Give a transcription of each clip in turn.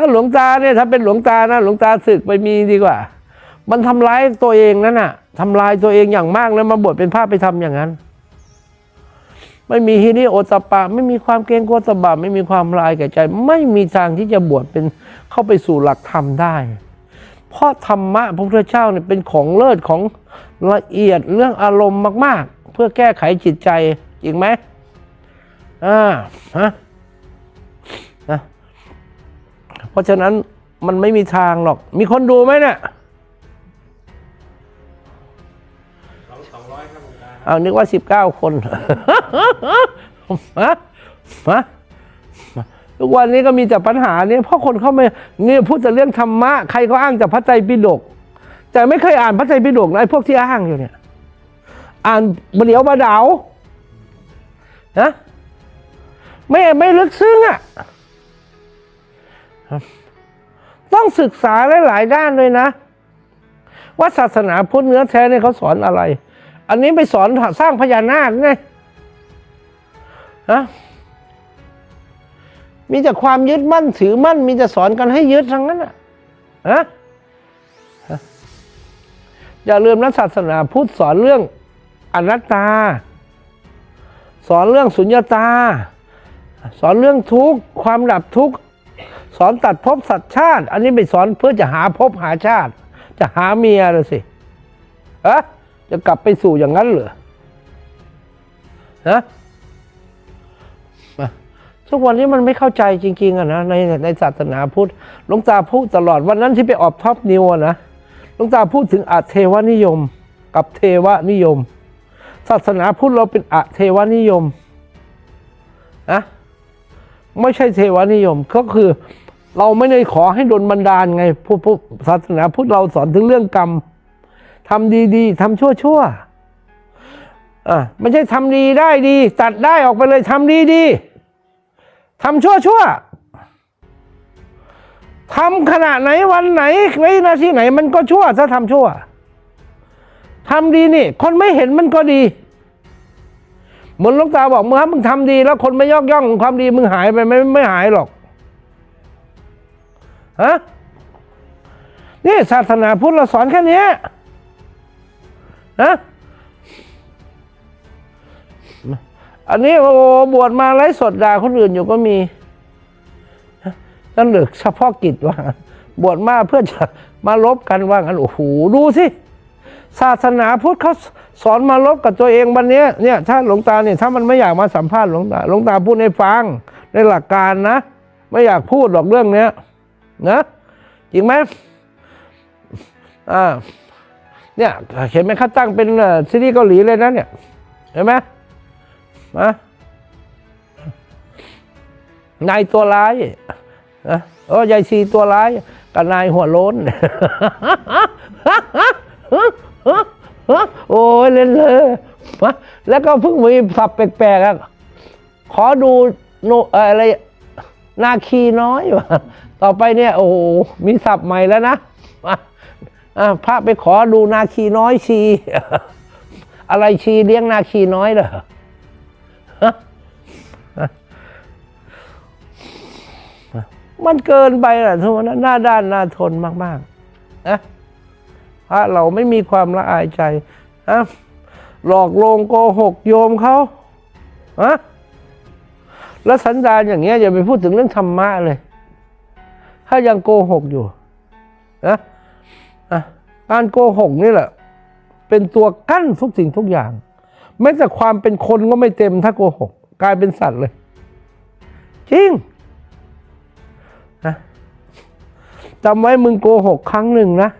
ถ้าหลวงตาเนี่ยถ้าเป็นหลวงตานะหลวงตาศึกไปมีดีกว่า มันทำร้ายตัวเองนั่นน่ะทำลายตัวเองอย่างมากแล้วมาบวชเป็นพระไปทำอย่างนั้น ไม่มีฮิริโอตปะ ไม่มีความเกรงกลัวตบะไม่มีความลายแก่ใจ ไม่มีทางที่จะบวชเป็นเข้าไปสู่หลักธรรมได้ เพราะธรรมะพระพุทธเจ้าเนี่ยเป็นของเลิศของละเอียดเรื่องอารมณ์มาก ๆ เพื่อแก้ไขจิตใจจริงไหมอ่าฮะ ราะฉะนั้นมันไม่มีทางหรอก มีคนดูไหมเนี่ยสองสองร้อยครับหลวงตาเอานึกว่าสิบเก้าคนฮะฮะทุกวันนี้ก็มีแต่ปัญหาเนี่ยเพราะคนเข้ามาเนี่ยพูดแต่เรื่องธรรมะ ใครก็อ้างแต่พระไตรปิฎกแต่ไม่เคยอ่านพระไตรปิฎกนะไอ้พวกที่อ้างอยู่เนี่ย อ่านบเดี๋ยวบาดาวนะไม่ไม่ลึกซึ้งอะ ต้องศึกษาหลาย ๆ ด้านเลยนะ ว่าศาสนาพุทธเนื้อแท้เนี่ยเขาสอนอะไร อันนี้ไปสอนสร้างพญานาคไงฮะมีแต่ความยึดมั่นถือมั่น มีแต่สอนกันให้ยึดทั้งนั้นอะฮะฮะอย่าลืมนะศาสนาพุทธสอนเรื่องอนัตตา สอนเรื่องสุญญตา สอนเรื่องทุกข์ความดับทุกข์ สอนตัดภพสัตว์ชาติ อันนี้ไปสอนเพื่อจะหาภพหาชาติ จะหาเมียเลยสิฮะจะกลับไปสู่อย่างนั้นเหรอฮะมาทุกวันนี้มันไม่เข้าใจจริง ๆอะนะในในศาสนาพุทธหลวงตาพูดตลอดวันนั้นที่ไปออกท็อปนิวนะหลวงตาพูดถึงอัเทวนิยม กับเทวนิยม ศาสนาพุทธเราเป็นอัเทวนิยมนะไม่ใช่เทวนิยมก็คือ เราไม่ได้ขอให้โดนบันดาลไงพุทธศาสนาพุทธเราสอนถึงเรื่องกรรมทำดีๆทำชั่วๆอะไม่ใช่ทำดีได้ดี ตัดได้ออกไปเลยทำดีๆทำชั่วๆทำขณะไหนวันไหนไว้นาทีไหน มันก็ชั่วถ้าทำชั่วทำดีนี่ คนไม่เห็นมันก็ดีเหมือนลูกตาบอกเมื่อมึงทำดี แล้วคนไม่ยอกย่องความดีมึงหายไปไหมไม่หายหรอก ฮะนี่ศาสนาพุทธเราสอนแค่นี้นะอันนี้โอ้บวชมาไร้สดด่าคนอื่นอยู่ก็มีนั่นเหลือเฉพาะกิจว่างั้นบวชมาเพื่อจะมาลบกันว่างันโอ้โหดูสิ ศาสนาพุทธเขาสอนมาลบกับตัวเองวันนี้เนี่ยถ้าหลวงตาเนี่ยถ้ามันไม่อยากมาสัมภาษณ์หลวงตาหลวงตาพูดให้ฟังในหลักการนะ ไม่อยากพูดหรอกเรื่องเนี้ย นะจริงไหมอ่าเนี่ยเห็นไหมเขาตั้งเป็นซีรีส์เกาหลีเลยนะเนี่ยเห็นไหมนะนายตัวร้ายนะเออยายชีตัวร้ายกับนายหัวโล้นโอ้ยเล่นเลยแล้วก็เพิ่งมีสับแปลกๆอะขอดูโนอะไร นาคีน้อยว่ะต่อไปเนี่ยโอ้โหมีศัพท์ใหม่แล้วนะอะอะพระไปขอดูนาคีน้อยชี อะไรชีเลี้ยงนาคีน้อยเหรอมันเกินไปอะทุกคนหน้าด้านหน้าทนมากๆนะพระเราไม่มีความละอายใจนะหลอกลวงโกหกโยมเขาฮะ แล้วสันดานอย่างเงี้ยอย่าไปพูดถึงเรื่องธรรมะเลย ถ้ายังโกหกอยู่นะอะการโกหกนี่แหละ เป็นตัวกั้นทุกสิ่งทุกอย่างแม้แต่ความเป็นคนก็ไม่เต็มถ้าโกหก กลายเป็นสัตว์เลย จริงนะจำไว้มึงโกหกครั้งหนึ่งนะ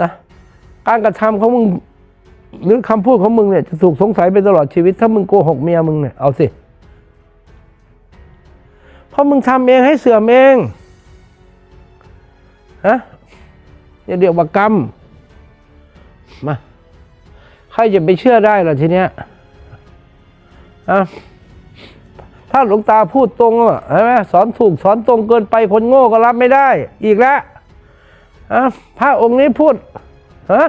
นะการกระทำของมึงหรือคำพูดของมึงเนี่ยจะถูกสงสัยไปตลอดชีวิต ถ้ามึงโกหกเมียมึงเนี่ยเอาสิ เพราะมึงทำเองให้เสื่อมเองฮะอย่าเดี๋ยวบากรรมมาใครจะไปเชื่อได้ล่ะทีเนี้ยอะถ้าหลวงตาพูดตรงอะใช่ไหมสอนถูกสอนตรงเกินไปคนโง่ก็รับไม่ได้ อีกแล้วอะพระองค์นี้พูดฮะ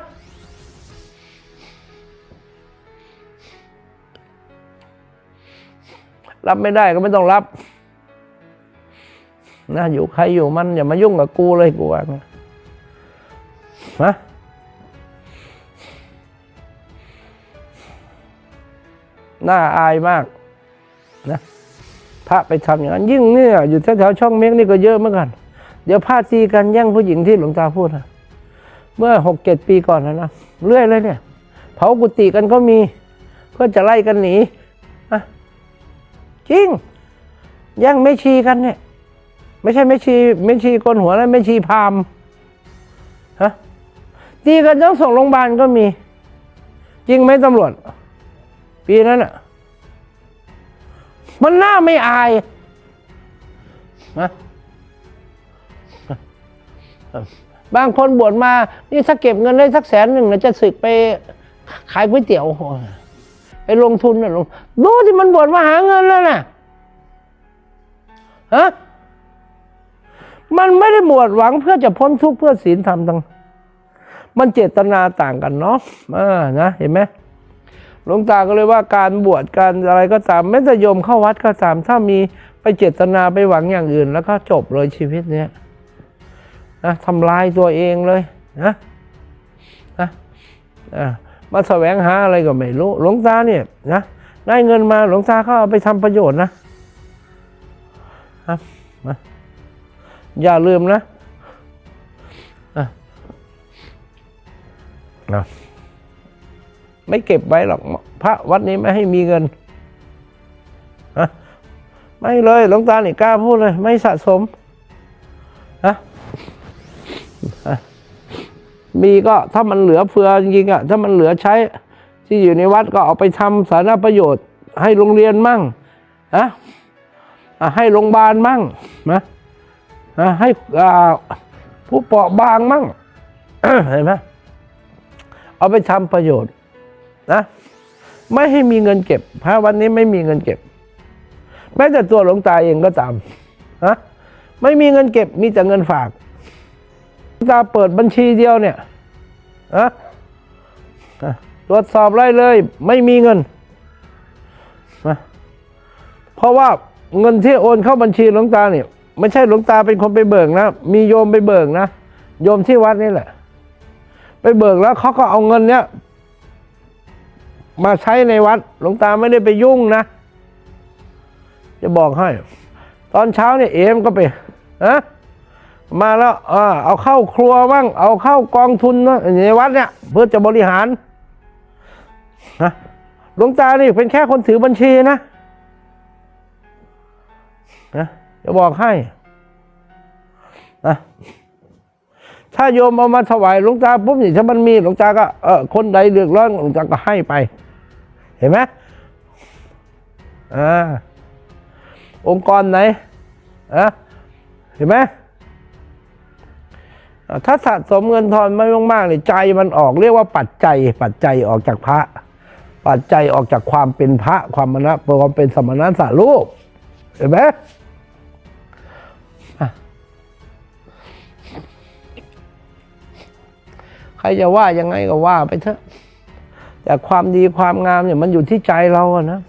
รับไม่ได้ก็ไม่ต้องรับ นะอยู่ใครอยู่มันอย่ามายุ่งกับกูเลยกูว่านะฮะน่าอายมากนะพระไปทำอย่างนั้น ยิ่งเนี่ยอยู่แถวๆช่องเม้งนี่ก็เยอะเหมือนกัน เดี๋ยวพาตีกันแย่งผู้หญิงที่หลวงตาพูดนะเมื่อหกเจ็ดปีก่อนนะนะเรื่อยเลยเนี่ย เผากุฏิกันก็มี เพื่อจะไล่กันหนีอะจริงแย่งไม่ชีกันเนี่ย ไม่ใช่ไม่ชีไม่ชีโกนหัวแล้วไม่ชีพามฮะตีกันต้องส่งโรงพยาบาลก็มี จริงไหมตำรวจ ปีนั้นอะมันน่าไม่อายนะบางคนบวชมา นี่ถ้าเก็บเงินได้สักแสนหนึ่งนะจะสึกไปขายก๋วยเตี๋ยวไปลงทุนนะลงดูที่มันบวชมาหาเงินแล้วนะฮะ มันไม่ได้บวชหวังเพื่อจะพ้นทุกข์เพื่อศีลธรรมต่างมันเจตนาต่างกันเนาะอ่านะเห็นไหมหลวงตาก็เลยว่าการบวชการอะไรก็ตามแม้แต่โยมเข้าวัดก็ตาม ถ้ามีไปเจตนาไปหวังอย่างอื่น แล้วก็จบเลยชีวิตเนี้ยนะทำลายตัวเองเลยนะนะอ่ามาแสวงหาอะไรก็ไม่รู้ หลวงตาเนี่ยนะได้เงินมาหลวงตาก็เอาไปทำประโยชน์นะครับนะ อย่าลืมนะอะไม่เก็บไว้หรอก พระวัดนี้ไม่ให้มีเงินฮะไม่เลยหลวงตานี่กล้าพูดเลย ไม่สะสมฮะมีก็ถ้ามันเหลือเฟือจริงๆอะถ้ามันเหลือใช้ ที่อยู่ในวัดก็เอาไปทำสาธารณประโยชน์ ให้โรงเรียนมั่งฮะอะให้โรงพยาบาลมั่งนะ นะให้ผู้เปราะบางมั่งเห็นไหมเอาไปทำประโยชน์นะไม่ให้มีเงินเก็บพระวันนี้ไม่มีเงินเก็บ แม้แต่ตัวหลวงตาเองก็ตามนะไม่มีเงินเก็บมีแต่เงินฝากหลวงตาเปิดบัญชีเดียวเนี่ยนะตรวจสอบไรเลย ไม่มีเงินนะเพราะว่าเงินที่โอนเข้าบัญชีหลวงตาเนี่ย ไม่ใช่หลวงตาเป็นคนไปเบิกนะ มีโยมไปเบิกนะ โยมที่วัดนี่แหละ ไปเบิกแล้วเขาก็เอาเงินเนี้ยมาใช้ในวัด หลวงตาไม่ได้ไปยุ่งนะ จะบอกให้ ตอนเช้าเนี่ยเอมก็ไปนะมาแล้วอ่าเอาเข้าครัวบ้าง เอาเข้ากองทุนนะในวัดเนี่ย เพื่อจะบริหารนะหลวงตานี่เป็นแค่คนถือบัญชีนะนะ จะบอกให้นะถ้าโยมเอามาถวายหลวงตาปุ๊บนี่ถ้ามันมีหลวงตาก็เออคนใดเดือดร้อนหลวงตาก็ให้ไป เห็นไหมอ่าองค์กรไหนอะเห็นไหมอ่าถ้าสะสมเงินทอนไม่มากๆเนี่ยใจมันออกเรียกว่าปัจจัย ปัจจัยออกจากพระ ปัจจัยออกจากความเป็นพระความมณะความเป็นสมณะสารูปเห็นไหม รจะว่ายังไงก็ว่าไปเถอะ แต่ความดีความงามเนี่ยมันอยู่ที่ใจเราอะนะ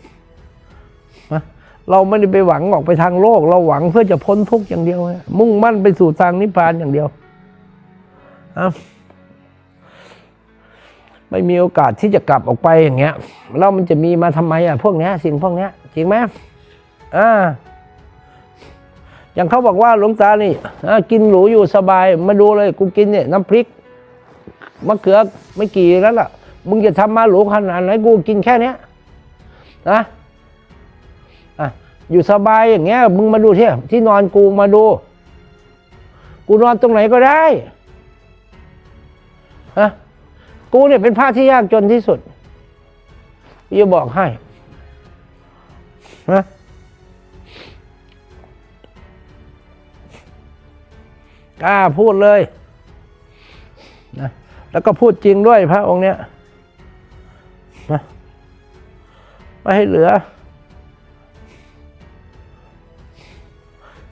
เราไม่ได้ไปหวังออกไปทางโลก เราหวังเพื่อจะพ้นทุกข์อย่างเดียว มุ่งมั่นไปสู่ทางนิพพานอย่างเดียวนะไม่มีโอกาสที่จะกลับออกไปอย่างเงี้ยแล้วมันจะมีมาทำไมอะพวกเนี้ย สิ่งพวกเนี้ย จริงไหมอ่าอย่างเขาบอกว่าหลวงตานี่อ่ากินหรูอยู่สบาย มาดูเลยกูกินเนี่ยน้ำพริก มะเขือไม่กี่แล้วล่ะ มึงจะทำมาหรูขนาดไหนกูกินแค่เนี้ยนะอะอยู่สบายอย่างเงี้ย มึงมาดูที่ที่นอนกูมาดู กูนอนตรงไหนก็ได้ฮะกูเนี่ยเป็นพระที่ยากจนที่สุดกูจะบอกให้นะกล้าพูดเลยนะ แล้วก็พูดจริงด้วยพระองค์เนี้ยนะไม่ให้เหลือ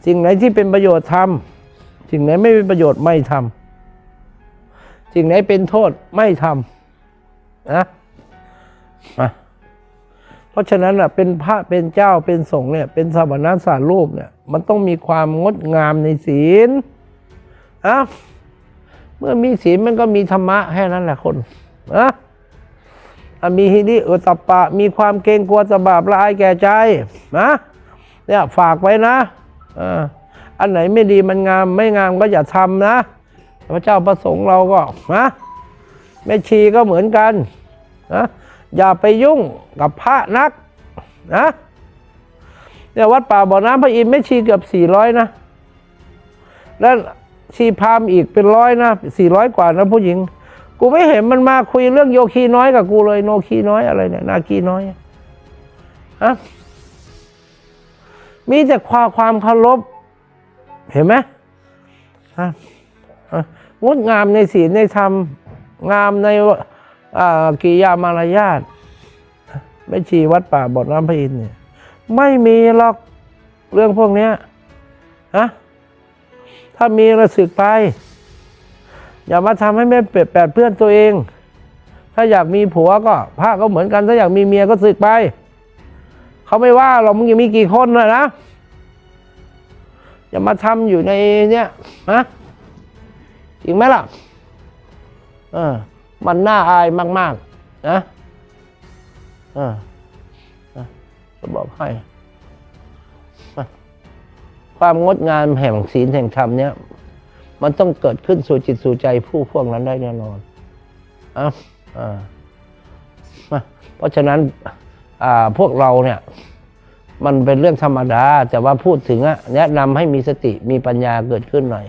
สิ่งไหนที่เป็นประโยชน์ทำสิ่งไหนไม่เป็นประโยชน์ไม่ทำสิ่งไหนเป็นโทษไม่ทำนะมาเพราะฉะนั้นอะเป็นพระเป็นเจ้าเป็นสงฆ์เนี่ยเป็นสมณสารรูปเนี่ย มันต้องมีความงดงามในศีลอะ มื่อมีศีลมันก็มีธรรมะแค่นั้นแหละคนนะอะมีฮิริโอตปะ มีความเกรงกลัวจะบาปละอายแก่ใจนะเนี่ยฝากไว้นะอ่าอันไหนไม่ดีมันงามไม่งามก็อย่าทำนะ พระเจ้าประสงค์เราก็นะแม่ชีก็เหมือนกันนะอย่าไปยุ่งกับพระนักนะเนี่ยวัดป่าบ่อน้ำพระอินทร์แม่ชีเกือบสี่ร้อยนะแล้ว ชีพามอีกเป็นร้อยนะสี่ร้อยกว่านะผู้หญิง กูไม่เห็นมันมาคุยเรื่องโยคีน้อยกับกูเลยโนคีน้อยอะไรเนี่ยนาคีน้อยฮะมีแต่ความความเคารพเห็นไหมฮะงดงามในศีลในธรรม งามในกิยามารยาทไม่ชีวัดป่าบ่อน้ำพระอินทร์เนี่ย ไม่มีหรอกเรื่องพวกนี้ฮะ ถ้ามีระสึกไป อย่ามาทำให้แม่เป็ดแปดเพื่อนตัวเอง ถ้าอยากมีผัวก็พระก็เหมือนกัน ถ้าอยากมีเมียก็สึกไป เขาไม่ว่าหรอกมึงยังมีกี่คนนะนะ อย่ามาทำอยู่ในเนี้ยนะจริงไหมล่ะเออมันน่าอายมาก ๆ นะออเออจะบอกให้ ความงดงามแห่งศีลแห่งธรรมเนี่ยมันต้องเกิดขึ้นสู่จิตสู่ใจผู้พวกนั้นได้แน่นอนอะอ่าเพราะฉะนั้นอ่าพวกเราเนี่ย มันเป็นเรื่องธรรมดา แต่ว่าพูดถึงอะแนะนำให้มีสติมีปัญญาเกิดขึ้นหน่อย